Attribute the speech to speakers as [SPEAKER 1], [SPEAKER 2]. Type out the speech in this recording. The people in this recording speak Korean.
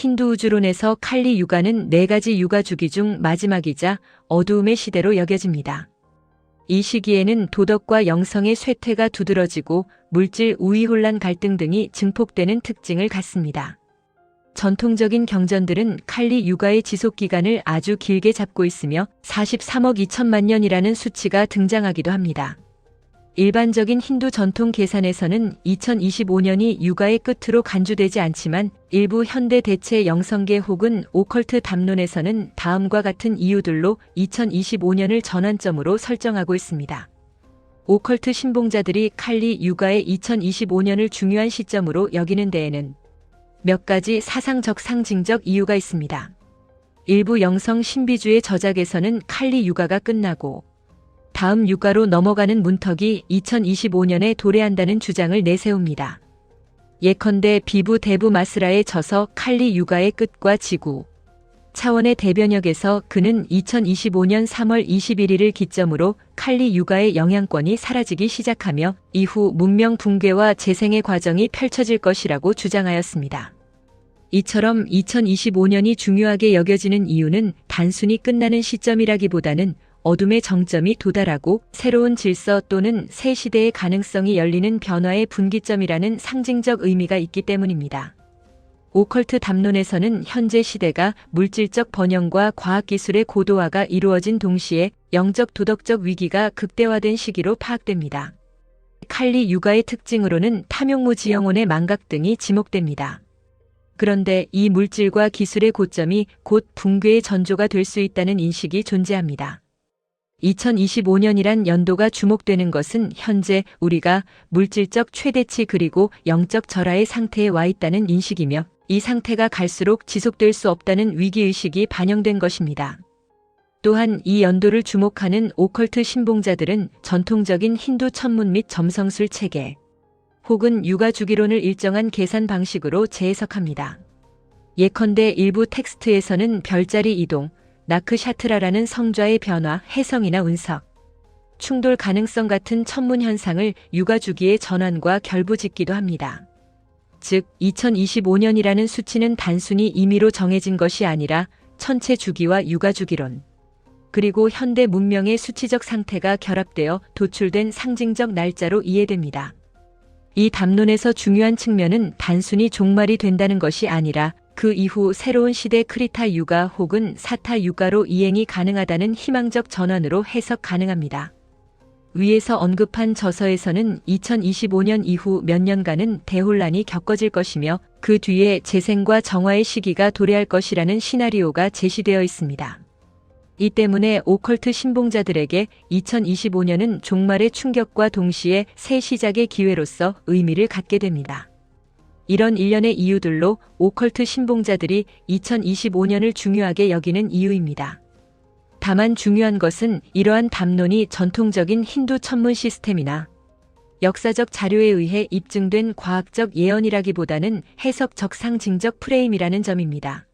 [SPEAKER 1] 힌두 우주론에서 칼리 유가는 네 가지 유가 주기 중 마지막이자 어두움의 시대로 여겨집니다. 이 시기에는 도덕과 영성의 쇠퇴가 두드러지고 물질 우위 혼란 갈등 등이 증폭되는 특징을 갖습니다. 전통적인 경전들은 칼리 유가의 지속 기간을 아주 길게 잡고 있으며 43억 2천만 년이라는 수치가 등장하기도 합니다. 일반적인 힌두 전통 계산에서는 2025년이 유가의 끝으로 간주되지 않지만 일부 현대 대체 영성계 혹은 오컬트 담론에서는 다음과 같은 이유들로 2025년을 전환점으로 설정하고 있습니다. 오컬트 신봉자들이 칼리 유가의 2025년을 중요한 시점으로 여기는 데에는 몇 가지 사상적 상징적 이유가 있습니다. 일부 영성 신비주의 저작에서는 칼리 유가가 끝나고 다음 유가로 넘어가는 문턱이 2025년에 도래한다는 주장을 내세웁니다. 예컨대 비부 대부 마스라에 져서 칼리 유가의 끝과 지구 차원의 대변역에서 그는 2025년 3월 21일을 기점으로 칼리 유가의 영향권이 사라지기 시작하며 이후 문명 붕괴와 재생의 과정이 펼쳐질 것이라고 주장하였습니다. 이처럼 2025년이 중요하게 여겨지는 이유는 단순히 끝나는 시점이라기보다는 어둠의 정점이 도달하고 새로운 질서 또는 새 시대의 가능성이 열리는 변화의 분기점이라는 상징적 의미가 있기 때문입니다. 오컬트 담론에서는 현재 시대가 물질적 번영과 과학기술의 고도화가 이루어진 동시에 영적 도덕적 위기가 극대화된 시기로 파악됩니다. 칼리 육아의 특징으로는 탐욕무 지영혼의 망각 등이 지목됩니다. 그런데 이 물질과 기술의 고점이 곧 붕괴의 전조가 될 수 있다는 인식이 존재합니다. 2025년이란 연도가 주목되는 것은 현재 우리가 물질적 최대치 그리고 영적 절하의 상태에 와 있다는 인식이며 이 상태가 갈수록 지속될 수 없다는 위기의식이 반영된 것입니다. 또한 이 연도를 주목하는 오컬트 신봉자들은 전통적인 힌두 천문 및 점성술 체계 혹은 육아 주기론을 일정한 계산 방식으로 재해석합니다. 예컨대 일부 텍스트에서는 별자리 이동, 나크샤트라라는 성좌의 변화, 해성이나 운석, 충돌 가능성 같은 천문 현상을 육아 주기의 전환과 결부짓기도 합니다. 즉, 2025년이라는 수치는 단순히 임의로 정해진 것이 아니라 천체 주기와 육아 주기론, 그리고 현대 문명의 수치적 상태가 결합되어 도출된 상징적 날짜로 이해됩니다. 이 담론에서 중요한 측면은 단순히 종말이 된다는 것이 아니라 그 이후 새로운 시대 크리타 유가 혹은 사타 유가로 이행이 가능하다는 희망적 전환으로 해석 가능합니다. 위에서 언급한 저서에서는 2025년 이후 몇 년간은 대혼란이 겪어질 것이며 그 뒤에 재생과 정화의 시기가 도래할 것이라는 시나리오가 제시되어 있습니다. 이 때문에 오컬트 신봉자들에게 2025년은 종말의 충격과 동시에 새 시작의 기회로서 의미를 갖게 됩니다. 이런 일련의 이유들로 오컬트 신봉자들이 2025년을 중요하게 여기는 이유입니다. 다만 중요한 것은 이러한 담론이 전통적인 힌두 천문 시스템이나 역사적 자료에 의해 입증된 과학적 예언이라기보다는 해석적 상징적 프레임이라는 점입니다.